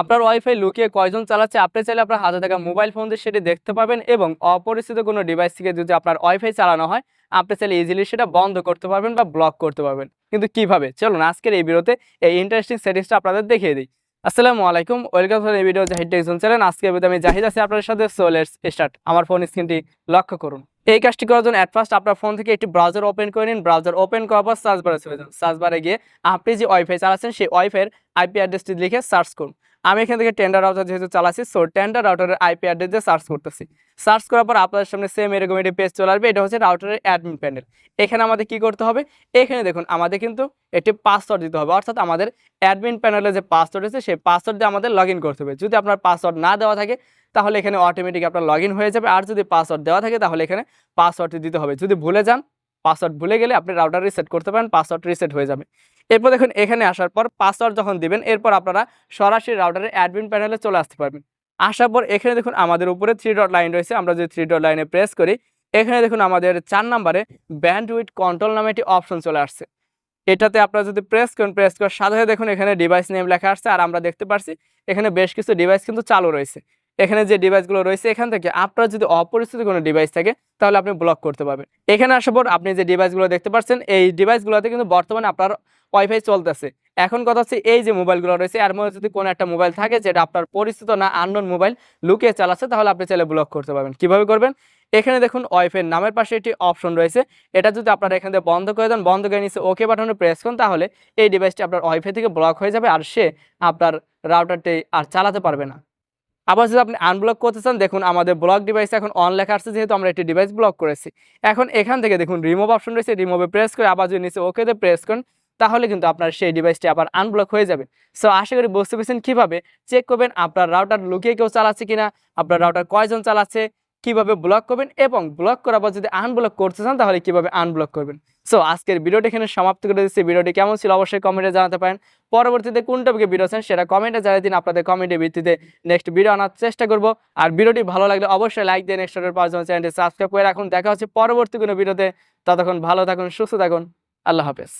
আপনার ওয়াইফাই লুকিয়ে কয়জন চালাচ্ছে, আপনি চাইলে আপনার হাতে থাকা মোবাইল ফোন দিয়ে সেটি দেখতে পাবেন এবং অপরিচিত কোনো ডিভাইস থেকে যদি আপনার ওয়াইফাই চালানো হয়, আপনি চাইলে ইজিলি সেটা বন্ধ করতে পারবেন বা ব্লক করতে পারবেন। কিন্তু কীভাবে? চলুন, আজকের এই ভিডিওতে এই ইন্টারেস্টিং সেটিংসটা আপনাদের দেখিয়ে দিই। আসসালামু আলাইকুম ওয়েলকাম টু এই ভিডিও জাহিদ টেকজন চ্যানেল আজকে আমি জাহিদ আছি আপনাদের সাথে সো লেটস স্টার্ট আমার ফোন স্ক্রিনটি লক্ষ্য করুন। এই কাজটি করার জন্য অ্যাট ফার্স্ট আপনার ফোন থেকে একটি ব্রাউজার ওপেন করে নিন। ব্রাউজার ওপেন করার পর সার্চ বারে চলে যান। সার্চ বারে গিয়ে আপনি যে ওয়াইফাই চালাচ্ছেন, সেই ওয়াইফাইয়ের আইপি অ্যাড্রেসটি লিখে সার্চ করুন। আমি এখান থেকে টেন্ডার রাউটার যেহেতু চালাচ্ছি সো টেন্ডার রাউটারের আইপি অ্যাড্রেস দিয়ে সার্চ করতেছি। সার্চ করার পর আপনাদের সামনে সেম এরকম একটি পেজ চলে আসবে, এটা হচ্ছে রাউটারের অ্যাডমিন প্যানেল এখানে আমাদের কি করতে হবে? এখানে দেখুন, আমাদের কিন্তু একটি পাসওয়ার্ড দিতে হবে, অর্থাৎ আমাদের অ্যাডমিন প্যানেলে যে পাসওয়ার্ড আছে সেই পাসওয়ার্ড দিয়ে আমাদের লগ করতে হবে। যদি আপনার পাসওয়ার্ড না দেওয়া থাকে, তাহলে এখানে অটোমেটিক আপনার লগ হয়ে যাবে, আর যদি পাসওয়ার্ড দেওয়া থাকে, তাহলে এখানে পাসওয়ার্ডটি দিতে হবে। যদি ভুলে যান পাসওয়ার্ড ভুলে গেলে আপনি রাউটার রিসেট করতে পারেন পাসওয়ার্ড রিসেট হয়ে যাবে। এরপর দেখুন, এখানে আসার পর পাসওয়ার্ড যখন দিবেন, এরপর আপনারা সরাসরি রাউটারের অ্যাডমিন প্যানেলে চলে আসতে পারবেন। আসার পর এখানে দেখুন, আমাদের উপরে থ্রি ডট লাইন রয়েছে, আমরা যদি থ্রি ডট লাইনে প্রেস করি, এখানে দেখুন, আমাদের চার নাম্বারে ব্যান্ড উইথ কন্ট্রোল নামে একটি অপশন চলে আসছে। এটাতে আপনারা যদি প্রেস করেন প্রেস করার সাথে সাথে দেখুন, এখানে ডিভাইস নেম লেখা আসছে, আর আমরা দেখতে পাচ্ছি এখানে বেশ কিছু ডিভাইস কিন্তু চালু রয়েছে। এখানে যে ডিভাইসগুলো রয়েছে, এখান থেকে আপনার যদি অপরিচিত কোনো ডিভাইস থাকে, তাহলে আপনি ব্লক করতে পারবেন। এখানে আসার পর আপনি যে ডিভাইসগুলো দেখতে পাচ্ছেন, এই ডিভাইসগুলোতে কিন্তু বর্তমানে আপনার ওয়াইফাই চলতেছে। এখন কথা হচ্ছে, এই যে মোবাইলগুলো রয়েছে, এর মধ্যে যদি কোনো একটা মোবাইল থাকে যেটা আপনার পরিচিত না আননোন মোবাইল লুকিয়ে চালাচ্ছে, তাহলে আপনি চাইলে ব্লক করতে পারবেন। কীভাবে করবেন? এখানে দেখুন ওয়াইফাই নামের পাশে একটি অপশন রয়েছে। এটা যদি আপনারা এখান থেকে বন্ধ করে দেন, বন্ধ করে নিচে ওকে বাটনে প্রেস করুন, তাহলে এই ডিভাইসটি আপনার ওয়াইফাই থেকে ব্লক হয়ে যাবে, আর সে আপনার রাউটারটি আর চালাতে পারবে না। আবার যদি আপনি আনব্লক করতে চান, দেখুন আমাদের ব্লক ডিভাইস এখন অন লেখা আসছে যেহেতু আমরা একটি ডিভাইস ব্লক করেছি। এখন এখান থেকে দেখুন রিমুভ অপশন রয়েছে রিমুভে প্রেস করে আবার যদি নিচে ওকেতে প্রেস করুন, তাহলে কিন্তু আপনার সেই ডিভাইসটি আবার আনব্লক হয়ে যাবে। সো আশা করি বুঝতে পেরেছেন কীভাবে চেক করবেন আপনার রাউটার লুকিয়ে কেউ চালাচ্ছে কিনা, আপনার রাউটার কয়জন চালাচ্ছে কীভাবে ব্লক করবেন এবং ব্লক করার পর যদি আনব্লক করতে চান, তাহলে কীভাবে আনব্লক করবেন? সো আজকের ভিডিওটি এখানে সমাপ্ত করে দিচ্ছি। ভিডিওটি কেমন ছিল অবশ্যই কমেন্টে জানাতে পারেন। পরবর্তীতে কোন টপিকে ভিডিও আছেন, সেটা কমেন্টে জানিয়ে দিন। আপনাদের কমেন্টের ভিত্তিতে নেক্সট ভিডিও আনার চেষ্টা করব। আর ভিডিওটি ভালো লাগলে অবশ্যই লাইক দিয়ে নেক্সট পাওয়ার জন্য চ্যানেলটি সাবস্ক্রাইব করে রাখুন। দেখা হচ্ছে পরবর্তী কোনো ভিডিওতে ততক্ষণ ভালো থাকুন, সুস্থ থাকুন। আল্লাহ হাফেজ।